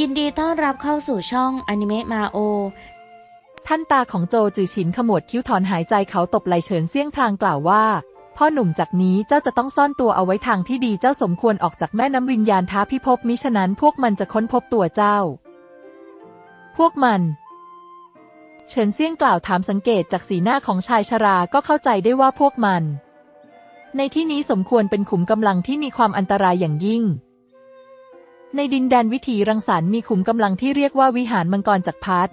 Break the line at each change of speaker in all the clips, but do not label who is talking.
ยินดีต้อนรับเข้าสู่ช่องอนิเมะมาโอ
ท่านตาของโจจือฉินขมวดคิ้วถอนหายใจเขาตบไหลเฉินเซี่ยงพลางกล่าวว่า พ่อหนุ่มจากนี้เจ้าจะต้องซ่อนตัวเอาไว้ทางที่ดีเจ้าสมควรออกจากแม่น้ำวิญญาณท้าพิภพมิฉะนั้นพวกมันจะค้นพบตัวเจ้า พวกมัน เฉินเซี่ยงกล่าวถามสังเกตจากสีหน้าของชายชราก็เข้าใจได้ว่าพวกมัน ในที่นี้สมควรเป็นขุมกำลังที่มีความอันตรายอย่างยิ่ง ในดินแดนวิถีรังสรรค์มีขุมกำลังที่เรียกว่าวิหารมังกรจักรพรรดิ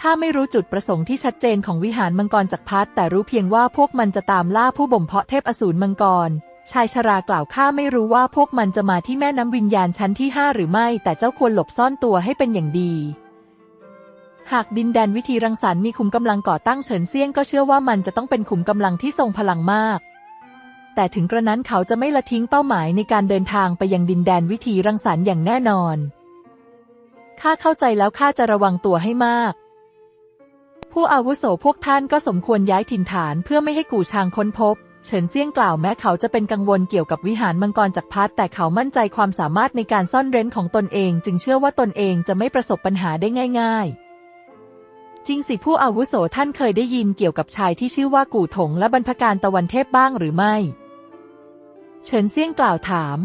ข้าไม่รู้จุดประสงค์ที่ชัดเจนของวิหารมังกรจักรพรรดิแต่รู้เพียงว่าพวกมันจะตามล่าผู้บ่มเพาะเทพอสูรมังกร ชายชรากล่าวข้าไม่รู้ว่าพวกมันจะมาที่แม่น้ำวิญญาณชั้นที่ห้าหรือไม่ แต่เจ้าควรหลบซ่อนตัวให้เป็นอย่างดี หากดินแดนวิธีรังสรรค์มีขุมกำลังก่อตั้งเฉินเซียงก็เชื่อว่ามันจะต้องเป็นขุมกำลังที่ทรงพลังมาก แต่ถึงกระนั้นเขาจะไม่ละทิ้งเป้าหมายในการเดินทางไปยังดินแดนวิธีรังสรรค์อย่างแน่นอน ข้าเข้าใจแล้วข้าจะระวังตัวให้มาก ผู้อาวุโสพวกท่านก็สมควรย้ายถิ่นฐานเพื่อไม่ให้กู่ชางค้นพบ เฉินเซี่ยงกล่าวแม้เขาจะเป็นกังวลเกี่ยวกับวิหารมังกรจักรพรรดิแต่เขามั่นใจความสามารถในการซ่อนเร้นของตนเอง จึงเชื่อว่าตนเองจะไม่ประสบปัญหาได้ง่าย ๆจริงสิผู้อาวุโสท่านเคยได้ยินเกี่ยวกับชายที่ชื่อว่ากู่ถงและบรรพการตะวันเทพบ้างหรือไม่ เฉินเซี่ยงกล่าวถาม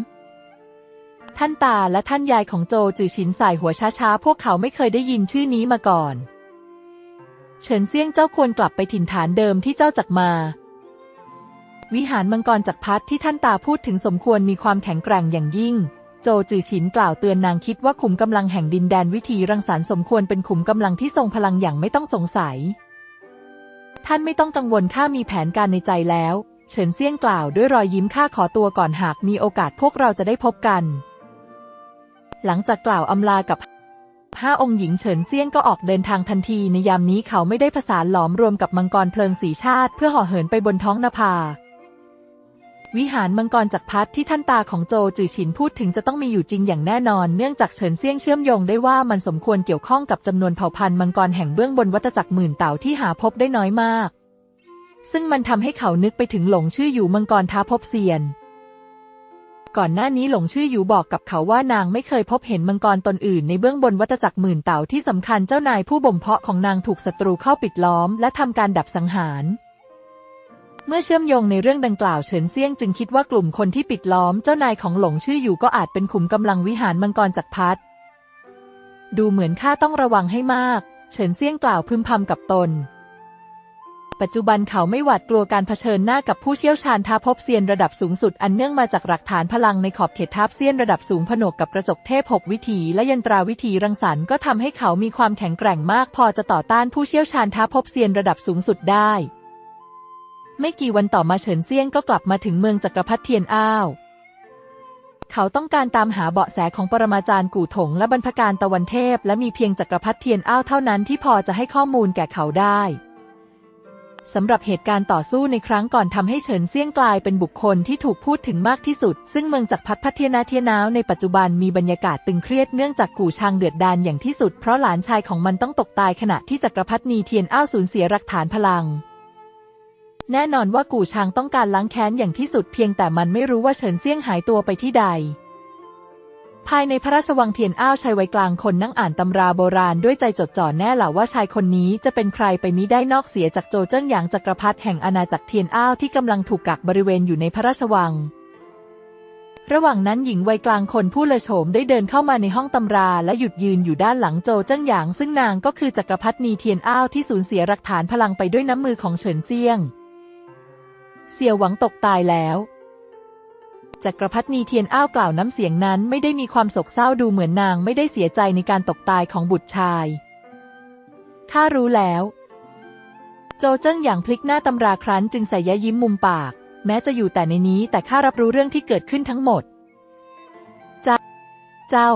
ท่านตาและท่านยายของโจจือฉินสายหัวช้าๆ พวกเขาไม่เคยได้ยินชื่อนี้มาก่อน เฉินเซี่ยงเจ้าควรกลับไปถิ่นฐานเดิมที่เจ้าจักมา วิหารมังกรจักรพรรดิที่ท่านตาพูดถึงสมควรมีความแข็งแกร่งอย่างยิ่ง โจจือฉินกล่าวเตือนนางคิดว่าขุมกำลังแห่งดินแดนวิธีรังสรรค์สมควรเป็นขุมกำลังที่ทรงพลังอย่างไม่ต้องสงสัยท่านไม่ต้องกังวลข้ามีแผนการในใจแล้ว เฉินเซี่ยงกล่าวด้วยรอยยิ้มข้าขอตัวก่อนหากมีโอกาสพวกเราจะได้พบกัน หลังจากกล่าวอำลากับห้าองค์หญิงเฉินเซี่ยงก็ออกเดินทางทันทีในยามนี้เขาไม่ได้ผสานหลอมรวมกับมังกรเพลิงสีชาติ เพื่อห่อเหินไปบนท้องนภา วิหารมังกรจักรพรรดิที่ท่านตาของโจจือฉินพูดถึงจะต้องมีอยู่จริงอย่างแน่นอน เนื่องจากเฉินเซี่ยงเชื่อมโยงได้ว่ามันสมควรเกี่ยวข้องกับจำนวนเผ่าพันธุ์มังกรแห่งเบื้องบนวัฏจักรหมื่นเต่าที่หาพบได้น้อยมาก ซึ่งมันทำให้เขานึกไปถึงหลงชื่ออยู่มังกรท้าพบเซียน ก่อนหน้านี้หลงชื่ออยู่บอกกับเขาว่านางไม่เคยพบเห็นมังกรตนอื่นในเบื้องบนวัฏจักรหมื่นเต่าที่สำคัญเจ้านายผู้บ่มเพาะของนางถูกศัตรูเข้าปิดล้อม และทำการดับสังหารเมื่อเชื่อมโยงในเรื่องดังกล่าวเฉินเซียงจึงคิดว่ากลุ่มคนที่ปิดล้อมเจ้านายของหลงชื่ออยู่ก็อาจเป็นขุมกำลังวิหารมังกรจักรพรรดิดูเหมือนข้าต้องระวังให้มาก เฉินเซียงกล่าวพึมพำกับตน ปัจจุบันเขาไม่หวาดกลัวการเผชิญหน้ากับผู้เชี่ยวชาญท้าพบเซียนระดับสูงสุดอันเนื่องมาจากหลักฐานพลังในขอบเขตทัพเซียนระดับสูงผนวกกับกระจกเทพหกวิถีและยันตราวิถีรังสรรค์ก็ทำให้เขามีความแข็งแกร่งมากพอจะต่อต้านผู้เชี่ยวชาญท้าพบเซียนระดับสูงสุดได้ ไม่กี่วันต่อมาเฉินเซียงก็กลับมาถึงเมืองจักรพรรดิเทียนอ้าวเขาต้องการตามหาเบาะแสของปรมาจารย์กู่ถงและบรรพการตะวันเทพ และมีเพียงจักรพรรดิเทียนอ้าวเท่านั้นที่พอจะให้ข้อมูลแก่เขาได้ สำหรับเหตุการณ์ต่อสู้ในครั้งก่อนทำให้เฉินเซี่ยงกลายเป็นบุคคลที่ถูกพูดถึงมากที่สุด ซึ่งเมืองจักรพรรดิพัทยนาเทียนาวในปัจจุบันมีบรรยากาศตึงเครียดเนื่องจากกู่ชางเดือดดานอย่างที่สุดเพราะหลานชายของมันต้องตกตายขณะที่จักรพรรดินีเทียนอ้าวสูญเสียหลักฐานพลัง แน่นอนว่ากู่ชางต้องการล้างแค้นอย่างที่สุดเพียงแต่มันไม่รู้ว่าเฉินเซี่ยงหายตัวไปที่ใด ภายในพระราชวังเทียนอ้าวชายวัยกลางคนนั่งอ่านตำราโบราณด้วยใจจดจ่อแน่หล่าว่าชายคนนี้จะเป็นใครไปมิได้นอกเสียจากโจเจิ้งหยางจักรพรรดิแห่งอาณาจักรเทียนอ้าวที่กำลังถูกกักบริเวณอยู่ในพระราชวัง ระหว่างนั้นหญิงวัยกลางคนผู้เลอโฉมได้เดินเข้ามาในห้องตำราและหยุดยืนอยู่ด้านหลังโจเจิ้งหยาง ซึ่งนางก็คือจักรพรรดินีเทียนอ้าวที่สูญเสียหลักฐานพลังไปด้วยน้ำมือของเฉินเซียง เสี่ยวหวังตกตายแล้ว จักรพรรดินีเทียนอ้าวกล่าวน้ำเสียงนั้นไม่ได้มีความโศกเศร้าดูเหมือนนางไม่ได้เสียใจในการตกตายของบุตรชาย ข้ารู้แล้ว โจเจิ้งอย่างพลิกหน้าตำราครั้นจึงใส่ยะยิ้มมุมปาก แม้จะอยู่แต่ในนี้แต่ข้ารับรู้เรื่องที่เกิดขึ้นทั้งหมด เจ้า เจ้า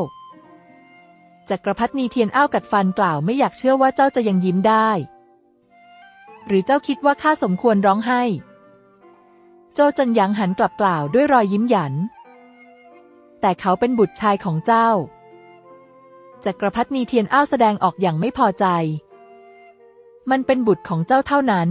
จักรพรรดินีเทียนอ้าวกัดฟันกล่าวไม่อยากเชื่อว่าเจ้าจะยังยิ้มได้ หรือเจ้าคิดว่าข้าสมควรร้องไห้ โจจันหยางหันกลับกล่าวด้วยรอยยิ้มหยัน แต่เขาเป็นบุตรชายของเจ้า จักรพรรดินีเทียนอ้าวแสดงออกอย่างไม่พอใจ มันเป็นบุตรของเจ้าเท่านั้น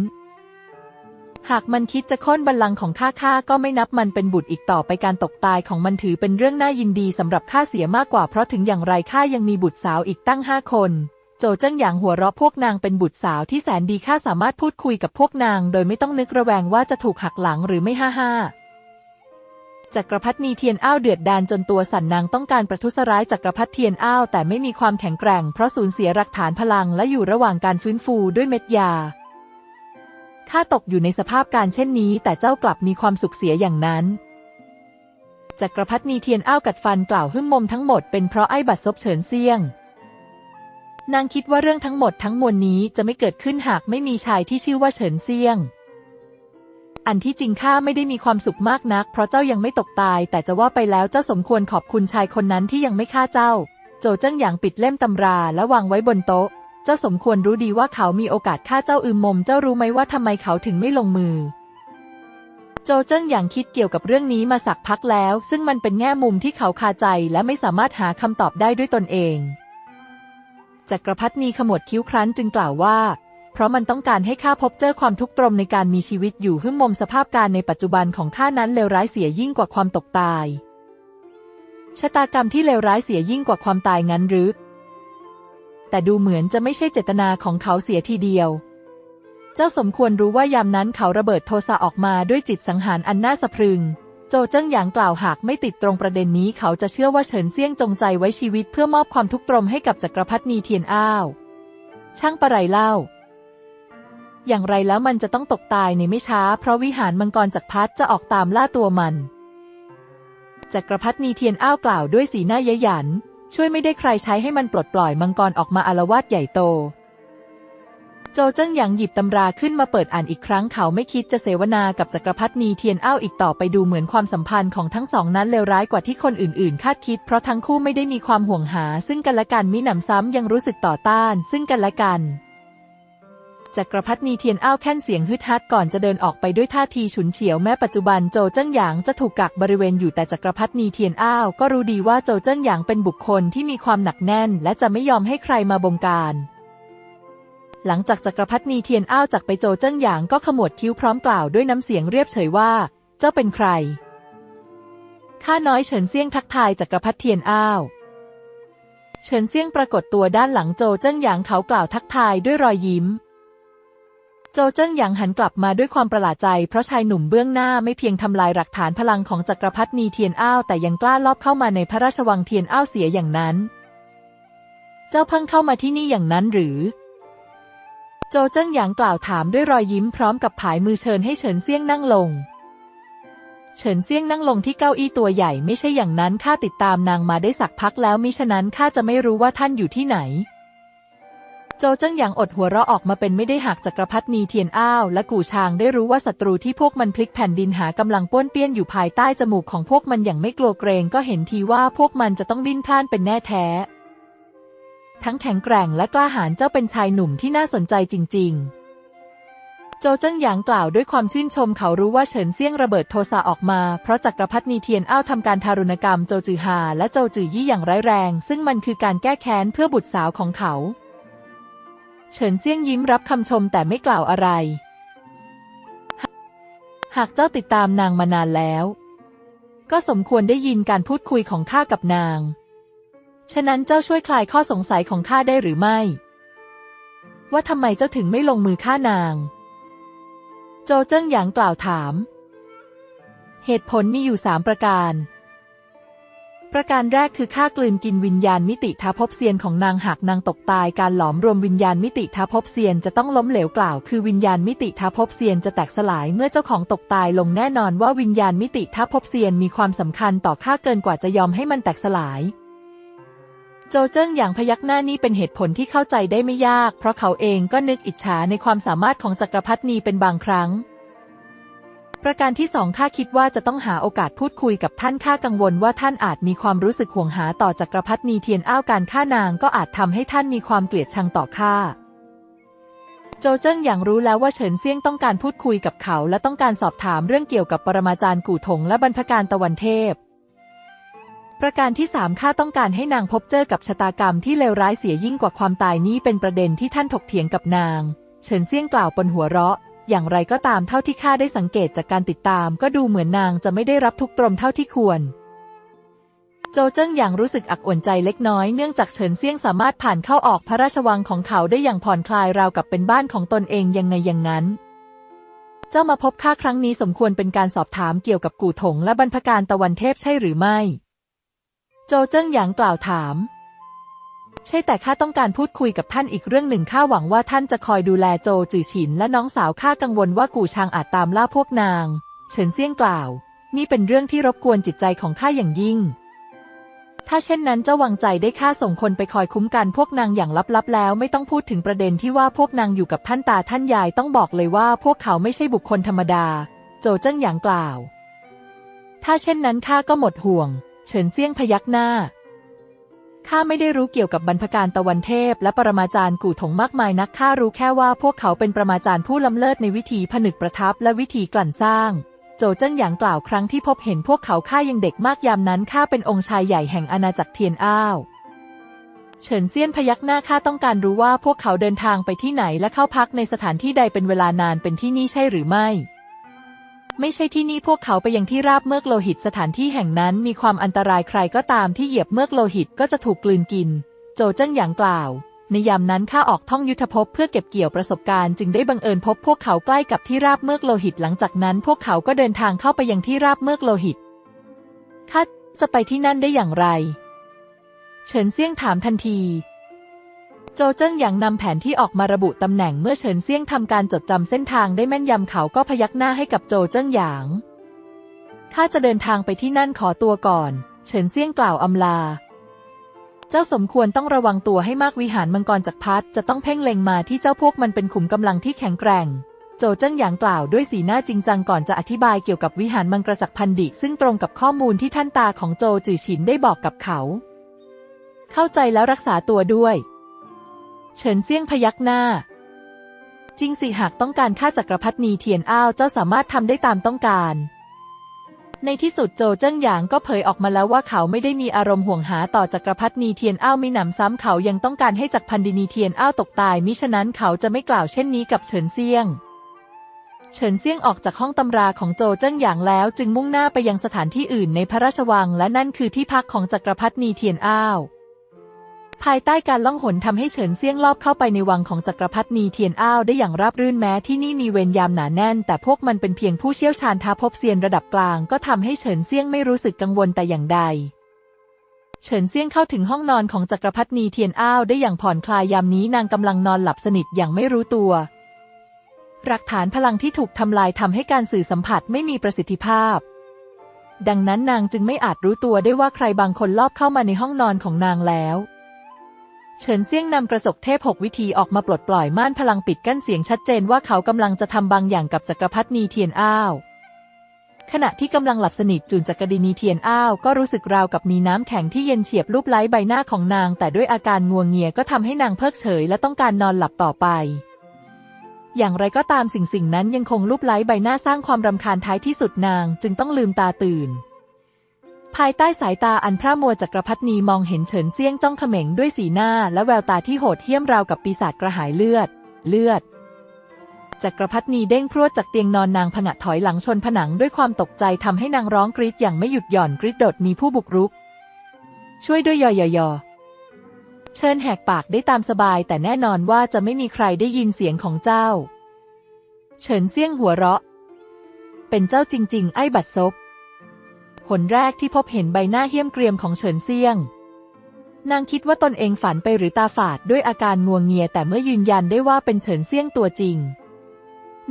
หากมันคิดจะค่นบัลลังก์ของข้าข้าก็ไม่นับมันเป็นบุตรอีกต่อไปการตกตายของมันถือเป็นเรื่องน่ายินดีสำหรับข้าเสียมากกว่าเพราะถึงอย่างไรข้ายังมีบุตรสาวอีกตั้งห้าคน โจเจิ้งหยางหัวเราะพวกนางเป็นบุตรสาวที่แสนดีข้าสามารถพูดคุยกับพวกนาง โดยไม่ต้องนึกระแวงว่าจะถูกหักหลังหรือไม่ห้าห้าจักรพรรดินีเทียนอ้าวเดือดดานจนตัวสั่นนางต้องการประทุษร้ายจักรพรรดิเทียนอ้าวแต่ไม่มีความแข็งแกร่งเพราะสูญเสียหลักฐานพลังและอยู่ระหว่างการฟื้นฟูด้วยเม็ดยาข้าตกอยู่ในสภาพการเช่นนี้ แต่เจ้ากลับมีความสุขเสียอย่างนั้นจักรพรรดินีเทียนอ้าวกัดฟันกล่าวหึ่มมมทั้งหมดเป็นเพราะไอ้บัตรซบเฉินเซียง นางคิดว่าเรื่องทั้งหมดทั้งมวลนี้จะไม่เกิดขึ้นหากไม่มีชายที่ชื่อว่าเฉินเซียง อันที่จริงข้าไม่ได้มีความสุขมากนัก เพราะเจ้ายังไม่ตกตาย แต่จะว่าไปแล้วเจ้าสมควรขอบคุณชายคนนั้นที่ยังไม่ฆ่าเจ้า โจเจิ้งหยางปิดเล่มตำราและวางไว้บนโต๊ะ เจ้าสมควรรู้ดีว่าเขามีโอกาสฆ่าเจ้าอืมมม เจ้ารู้ไหมว่าทำไมเขาถึงไม่ลงมือโจเจิ้งหยางคิดเกี่ยวกับเรื่องนี้มาสักพักแล้ว ซึ่งมันเป็นแง่มุมที่เขาคาใจและไม่สามารถหาคำตอบได้ด้วยตนเอง จักรพรรดินีขมวดคิ้วครั้นจึงกล่าวว่า เพราะมันต้องการให้ข้าพบเจอความทุกข์ตรมในการมีชีวิตอยู่หึ่มมมสภาพการในปัจจุบันของข้านั้นเลวร้ายเสียยิ่งกว่าความตกตาย ชะตากรรมที่เลวร้ายเสียยิ่งกว่าความตายงั้นหรือ แต่ดูเหมือนจะไม่ใช่เจตนาของเขาเสียทีเดียว เจ้าสมควรรู้ว่ายามนั้นเขาระเบิดโทสะออกมาด้วยจิตสังหารอันน่าสะพรึง โจเจิ้งหยางกล่าวหากไม่ติดตรงประเด็นนี้เขาจะเชื่อว่าเฉินเซี่ยงจงใจไว้ชีวิตเพื่อมอบความทุกข์ตรมให้กับจักรพรรดินีเทียนอ้าว ช่างประไรเล่า อย่างไรแล้วมันจะต้องตกตายในไม่ช้า เพราะวิหารมังกรจักรพรรดิจะออกตามล่าตัวมันจักรพรรดินีเทียนอ้าวกล่าวด้วยสีหน้าเย้ยหยัน ช่วยไม่ได้ใครใช้ให้มันปลดปล่อยมังกรออกมาอารวาสใหญ่โต โจเจิ้งหยางหยิบตำราขึ้นมาเปิดอ่านอีกครั้งเขาไม่คิดจะเสวนากับจักรพรรดินีเทียนอ้าวอีกต่อไปดูเหมือนความสัมพันธ์ของทั้งสองนั้นเลวร้ายกว่าที่คนอื่นๆ คาดคิด เพราะทั้งคู่ไม่ได้มีความห่วงหา ซึ่งกันและกันมิหนำซ้ำยังรู้สึกต่อต้าน ซึ่งกันและกันจักรพรรดินีเทียนอ้าวแค่นเสียงฮึดฮัดก่อนจะเดินออกไปด้วยท่าทีฉุนเฉียวแม้ปัจจุบันโจเจิ้งหยางจะถูกกักบริเวณอยู่แต่จักรพรรดินีเทียนอ้าวก็รู้ดีว่าโจเจิ้งหยางเป็นบุคคลที่มีความหนักแน่น และจะไม่ยอมให้ใครมาบงการ หลังจากจักรพรรดินีเทียนอ้าวจากไปโจเจิ้งหยางก็ขมวดคิ้วพร้อมกล่าวด้วยน้ำเสียงเรียบเฉยว่า เจ้าเป็นใคร ข้าน้อยเฉินเซียงทักทายจักรพรรดิเทียนอ้าว เฉินเซียงปรากฏตัวด้านหลังโจเจิ้งหยางเขากล่าวทักทายด้วยรอยยิ้ม โจเจิ้งหยางหันกลับมาด้วยความประหลาดใจ เพราะชายหนุ่มเบื้องหน้าไม่เพียงทำลายหลักฐานพลังของจักรพรรดินีเทียนอ้าวแต่ยังกล้าลอบเข้ามาในพระราชวังเทียนอ้าวเสียอย่างนั้น เจ้าเพิ่งเข้ามาที่นี่อย่างนั้นหรือ โจเจิ้งหยางกล่าวถามด้วยรอยยิ้มพร้อมกับผายมือเชิญให้เฉินเซี่ยงนั่งลง เฉินเซี่ยงนั่งลงที่เก้าอี้ตัวใหญ่ไม่ใช่อย่างนั้นข้าติดตามนางมาได้สักพักแล้วมิฉะนั้นข้าจะไม่รู้ว่าท่านอยู่ที่ไหน โจเจิ้งหยางอดหัวเราะออกมาเป็นไม่ได้หากจักรพรรดินีเทียนอ้าวและกู่ชางได้รู้ว่าศัตรูที่พวกมันพลิกแผ่นดินหากำลังป้วนเปี้ยนอยู่ภายใต้จมูกของพวกมันอย่างไม่กลัวเกรงก็เห็นทีว่าพวกมันจะต้องดิ้นพล่านเป็นแน่แท้ ทั้งแข็งแกร่งและกล้าหาญเจ้าเป็นชายหนุ่มที่น่าสนใจจริง ๆ โจเจิ้งหยางกล่าวด้วยความชื่นชมเขารู้ว่าเฉินเซี่ยงระเบิดโทสะออกมา เพราะจักรพรรดินีเทียนอ้าวทำการทารุณกรรมโจจือฮาและโจจือยี่อย่างร้ายแรง ซึ่งมันคือการแก้แค้นเพื่อบุตรสาวของเขา เฉินเซี่ยงยิ้มรับคำชมแต่ไม่กล่าวอะไร หากเจ้าติดตามนางมานานแล้ว ก็สมควรได้ยินการพูดคุยของข้ากับนาง ฉะนั้นเจ้าช่วยคลายข้อสงสัยของข้าได้หรือไม่ ว่าทำไมเจ้าถึงไม่ลงมือฆ่านาง โจเจิ้งหยางกล่าวถาม เหตุผลมีอยู่สามประการ ประการแรกคือฆ่ากลืนกินวิญญาณมิติทาภพเซียนของนางหากนางตกตายการหลอมรวมวิญญาณมิติทาภพเซียนจะต้องล้มเหลวกล่าวคือวิญญาณมิติทาภพเซียนจะแตกสลายเมื่อเจ้าของตกตายลงแน่นอนว่าวิญญาณมิติทาภพเซียนมีความสำคัญต่อข้าเกินกว่าจะยอมให้มันแตกสลาย โจเจิ้งอย่างพยักหน้านี่เป็นเหตุผลที่เข้าใจได้ไม่ยาก เพราะเขาเองก็นึกอิจฉาในความสามารถของจักรพรรดินีเป็นบางครั้ง ประการที่สองข้าคิดว่าจะต้องหาโอกาสพูดคุยกับท่านข้ากังวลว่าท่านอาจมีความรู้สึกห่วงหาต่อจักรพรรดินีเทียนอ้าวการฆ่านางก็อาจทำให้ท่านมีความเกลียดชังต่อข้าโจเจิ้งอย่างรู้แล้วว่าเฉินเซี่ยงต้องการพูดคุยกับเขา และต้องการสอบถามเรื่องเกี่ยวกับปรมาจารย์กู่ถงและบรรพการตะวันเทพ ประการที่สามข้าต้องการให้นางพบเจอกับชะตากรรมที่เลวร้ายเสียยิ่งกว่าความตายนี้เป็นประเด็นที่ท่านถกเถียงกับนาง เฉินเซี่ยงกล่าวปนหัวเราะ อย่างไรก็ตามเท่าที่ข้าได้สังเกตจากการติดตาม ก็ดูเหมือนนางจะไม่ได้รับทุกตรมเท่าที่ควร โจเจิ้งหยางรู้สึกอักอ่วนใจเล็กน้อยเนื่องจากเฉินเซี่ยงสามารถผ่านเข้าออกพระราชวังของเขาได้อย่างผ่อนคลายราวกับเป็นบ้านของตนเองยังไงอย่างนั้นเจ้ามาพบข้าครั้งนี้สมควรเป็นการสอบถามเกี่ยวกับกู่ถงและบรรพการตะวันเทพใช่หรือไม่ โจเจิ้งหยางกล่าวถาม ใช่แต่ข้าต้องการพูดคุยกับท่านอีกเรื่องหนึ่งข้าหวังว่าท่านจะคอยดูแลโจจือฉิน และน้องสาวข้ากังวลว่ากู่ชางอาจตามล่าพวกนาง เฉินเซี่ยงกล่าว นี่เป็นเรื่องที่รบกวนจิตใจของข้าอย่างยิ่ง ถ้าเช่นนั้นเจ้าวางใจได้ข้าส่งคนไปคอยคุ้มกันพวกนางอย่างลับๆ แล้วไม่ต้องพูดถึงประเด็นที่ว่าพวกนางอยู่กับท่านตาท่านยายต้องบอกเลยว่าพวกเขาไม่ใช่บุคคลธรรมดา โจเจิ้งหยางกล่าว ถ้าเช่นนั้นข้าก็หมดห่วง เฉินเซี่ยงพยักหน้า ข้าไม่ได้รู้เกี่ยวกับบรรพการตะวันเทพ และปรมาจารย์กู่ถงมากมายนัก ข้ารู้แค่ว่าพวกเขาเป็นประมาจารย์ผู้ล้ำเลิศในวิธีผนึกประทับและวิธีกลั่นสร้าง โจเจิ้งหยางกล่าวครั้งที่พบเห็นพวกเขาข้ายังเด็กมากยามนั้นข้าเป็นองค์ชายใหญ่แห่งอาณาจักรเทียนอ้าวเฉินเซียนพยักหน้าข้าต้องการรู้ว่าพวกเขาเดินทางไปที่ไหนและเข้าพักในสถานที่ใดเป็นเวลานานเป็นที่นี่ใช่หรือไม่ ไม่ใช่ที่นี่พวกเขาไปยังที่ราบเมือกโลหิตสถานที่แห่งนั้นมีความอันตรายใครก็ตามที่เหยียบเมือกโลหิตก็จะถูกกลืนกิน โจเจิ้งหยางกล่าว ในยามนั้นข้าออกท่องยุทธภพเพื่อเก็บเกี่ยวประสบการณ์จึงได้บังเอิญพบพวกเขาใกล้กับที่ราบเมือกโลหิตหลังจากนั้น พวกเขาก็เดินทางเข้าไปยังที่ราบเมือกโลหิตข้าจะไปที่นั่นได้อย่างไร เฉินเซี่ยงถามทันที โจเจิ้งหยางนำแผนที่ออกมาระบุตำแหน่งเมื่อเฉินเซี่ยงทำการจดจำเส้นทางได้แม่นยำเขาก็พยักหน้าให้กับโจเจิ้งหยางข้าจะเดินทางไปที่นั่นขอตัวก่อน เฉินเซี่ยงกล่าวอำลา เจ้าสมควรต้องระวังตัวให้มากวิหารมังกรจักรพรรดิจะต้องเพ่งเล็งมาที่เจ้าพวกมันเป็นขุมกำลังที่แข็งแกร่ง โจเจิ้งหยางกล่าวด้วยสีหน้าจริงจังก่อนจะอธิบายเกี่ยวกับวิหารมังกรจักรพันดิซึ่งตรงกับข้อมูลที่ท่านตาของโจจือฉินได้บอกกับเขา เข้าใจแล้วรักษาตัวด้วย เฉินเซี่ยงพยักหน้า จริงสิหากต้องการฆ่าจักรพรรดินีเทียนอ้าวเจ้าสามารถทำได้ตามต้องการ ในที่สุดโจเจิ้งหยางก็เผยออกมาแล้วว่าเขาไม่ได้มีอารมณ์ห่วงหาต่อจักรพรรดินีเทียนอ้าวมิหนำซ้ำเขายังต้องการให้จักรพันดินีเทียนอ้าวตกตายมิฉะนั้นเขาจะไม่กล่าวเช่นนี้กับเฉินเซี่ยงเฉินเซี่ยงออกจากห้องตำราของโจเจิ้งหยางแล้วจึงมุ่งหน้าไปยังสถานที่อื่นในพระราชวังและนั่นคือที่พักของจักรพรรดินีเทียนอ้าว ภายใต้การล่องหนทำให้เฉินเซี่ยงลอบเข้าไปในวังของจักรพรรดินีเทียนอ้าวได้อย่างราบรื่นแม้ที่นี่มีเวรยามหนาแน่น แต่พวกมันเป็นเพียงผู้เชี่ยวชาญท้าพบเซียนระดับกลาง ก็ทำให้เฉินเซี่ยงไม่รู้สึกกังวลแต่อย่างใด เฉินเซี่ยงเข้าถึงห้องนอนของจักรพรรดินีเทียนอ้าวได้อย่างผ่อนคลายยามนี้นางกำลังนอนหลับสนิทอย่างไม่รู้ตัว หลักฐานพลังที่ถูกทำลายทำให้การสื่อสัมผัสไม่มีประสิทธิภาพ ดังนั้นนางจึงไม่อาจรู้ตัวได้ว่าใครบางคนลอบเข้ามาในห้องนอนของนางแล้ว เฉินเซี่ยงนำกระจกเทพหกวิธีออกมาปลดปล่อยม่านพลังปิดกั้นเสียงชัดเจนว่าเขากำลังจะทำบางอย่างกับจักรพรรดินีเทียนอ้าว ขณะที่กำลังหลับสนิทจุนจักรดินีเทียนอ้าวก็รู้สึกราวกับมีน้ำแข็งที่เย็นเฉียบรูปไล้ใบหน้าของนาง แต่ด้วยอาการงัวงเงียก็ทำให้นางเพิกเฉยและต้องการนอนหลับต่อไป อย่างไรก็ตามสิ่งสิ่งนั้นยังคงรูปไล้ใบหน้าสร้างความรำคาญท้ายที่สุดนาง จึงต้องลืมตาตื่น ภายใต้สายตาอันพร่ามัวจักรพรรดินีมองเห็นเฉินเซียงจ้องเขม็งด้วยสีหน้าและแววตาที่โหดเหี้ยมราวกับปีศาจกระหายเลือด เลือดจักรพรรดินีเด้งพรวดจากเตียงนอนนางผงะถอยหลังชนผนังด้วยความตกใจทำให้นางร้องกรีดอย่างไม่หยุดหย่อนกรีดโดดมีผู้บุกรุก ช่วยด้วยยอยอยอเชิญแหกปากได้ตามสบาย แต่แน่นอนว่าจะไม่มีใครได้ยินเสียงของเจ้า เฉินเซี่ยงหัวเราะ เป็นเจ้าจริง ๆ ไอ้บัดซบ ผลแรกที่พบเห็นใบหน้าเหี้ยมเกรียมของเฉินเซียง นางคิดว่าตนเองฝันไปหรือตาฝาดด้วยอาการงัวงเงียแต่เมื่อยืนยันได้ว่าเป็นเฉินเซียงตัวจริง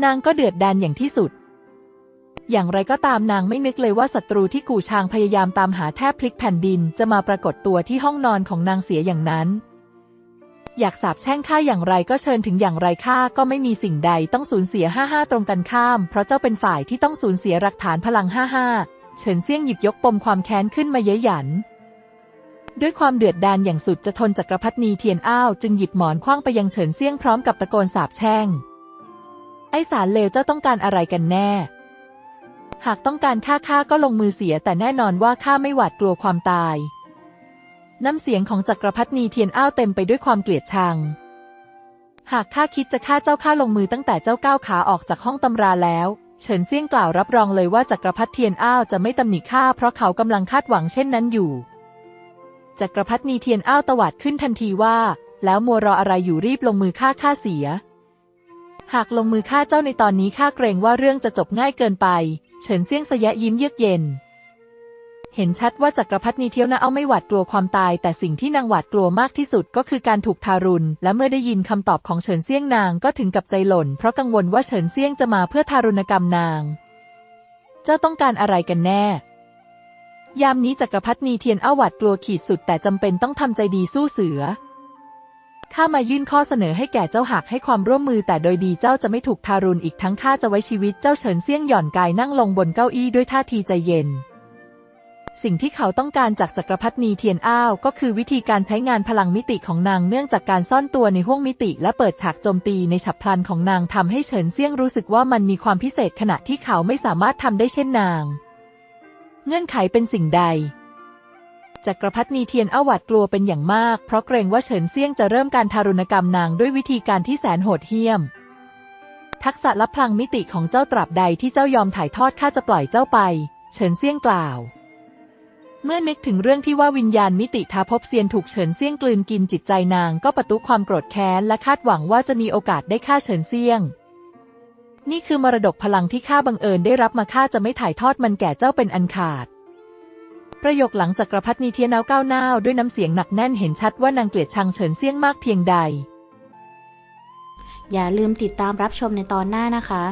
นางก็เดือดดานอย่างที่สุด อย่างไรก็ตามนางไม่นึกเลยว่าศัตรูที่กู่ชางพยายามตามหาแทบพลิกแผ่นดิน จะมาปรากฏตัวที่ห้องนอนของนางเสียอย่างนั้นอยากสาบแช่งข้าอย่างไรก็เชิญถึงอย่างไรข้าก็ไม่มีสิ่งใดต้องสูญเสียห้าห้าตรงกันข้าม เพราะเจ้าเป็นฝ่ายที่ต้องสูญเสียหลักฐานพลังห้าห้า เฉินเซี่ยงหยิบยกปมความแค้นขึ้นมาเย้ยหยัน ด้วยความเดือดดาลอย่างสุดจะทนจักรพรรดินีเทียนอ้าวจึงหยิบหมอนคว้างไปยังเฉินเซี่ยงพร้อมกับตะโกนสาบแช่ง ไอสารเลวเจ้าต้องการอะไรกันแน่ หากต้องการฆ่าข้าก็ลงมือเสียแต่แน่นอนว่าข้าไม่หวาดกลัวความตาย น้ำเสียงของจักรพรรดินีเทียนอ้าวเต็มไปด้วยความเกลียดชังหากข้าคิดจะฆ่าเจ้าข้าลงมือตั้งแต่เจ้าก้าวขาออกจากห้องตำราแล้ว เฉินเซี่ยงกล่าวรับรองเลยว่าจักรพรรดิเทียนอ้าวจะไม่ตำหนิข้าเพราะเขากำลังคาดหวังเช่นนั้นอยู่จักรพรรดินีเทียนอ้าวตวาดขึ้นทันทีว่า แล้วมัวรออะไรอยู่รีบลงมือฆ่าข้าเสีย หากลงมือฆ่าเจ้าในตอนนี้ข้าเกรงว่าเรื่องจะจบง่ายเกินไป เฉินเซี่ยงสยะยิ้มเยือกเย็น เห็นชัดว่าจักรพรรดินีเทียวนาเอาไม่หวาดกลัวความตาย แต่สิ่งที่นางหวาดกลัวมากที่สุดก็คือการถูกทารุณ และเมื่อได้ยินคำตอบของเฉินเซี่ยงนางก็ถึงกับใจหล่น เพราะกังวลว่าเฉินเซี่ยงจะมาเพื่อทารุณกรรมนาง เจ้าต้องการอะไรกันแน่ ยามนี้จักรพรรดินีเทียนเอาหวาดกลัวขีดสุด แต่จำเป็นต้องทำใจดีสู้เสือข้ามายื่นข้อเสนอให้แก่เจ้าหากให้ความร่วมมือแต่โดยดีเจ้าจะไม่ถูกทารุณอีกทั้งข้าจะไว้ชีวิตเจ้าเฉินเซี่ยงหย่อนกายนั่งลงบนเก้าอี้ด้วยท่าทีใจเย็น สิ่งที่เขาต้องการจากจักรพรรดินีเทียนอ้าว ก็คือวิธีการใช้งานพลังมิติของนางเนื่องจากการซ่อนตัวในห้วงมิติ และเปิดฉากโจมตีในฉับพลันของนางทำให้เฉินเซี่ยงรู้สึกว่ามันมีความพิเศษขณะที่เขาไม่สามารถทำได้เช่นนาง เงื่อนไขเป็นสิ่งใดจักรพรรดินีเทียนอ้าวหวาดกลัวเป็นอย่างมาก เพราะเกรงว่าเฉินเซี่ยงจะเริ่มการทารุณกรรมนางด้วยวิธีการที่แสนโหดเหี้ยม ทักษะลับพลังมิติของเจ้าตราบใดที่เจ้ายอมถ่ายทอดข้าจะปล่อยเจ้าไป เฉินเซี่ยงกล่าว เมื่อนึกถึงเรื่องที่ว่าวิญญาณมิติทาภพเซียนถูกเฉินเซี่ยงกลืนกินจิตใจนางก็ประตุความโกรธแค้นและคาดหวังว่าจะมีโอกาสได้ฆ่าเฉินเซี่ยง นี่คือมรดกพลังที่ข้าบังเอิญได้รับมาข้าจะไม่ถ่ายทอดมันแก่เจ้าเป็นอันขาด ประโยคหลังจากกระพัดนีเทียนาวก้าวหน้าด้วยน้ำเสียงหนักแน่นเห็นชัดว่านางเกลียดชังเฉินเซี่ยงมากเพียงใด
อย่าลืมติดตามรับชมในตอนหน้านะคะ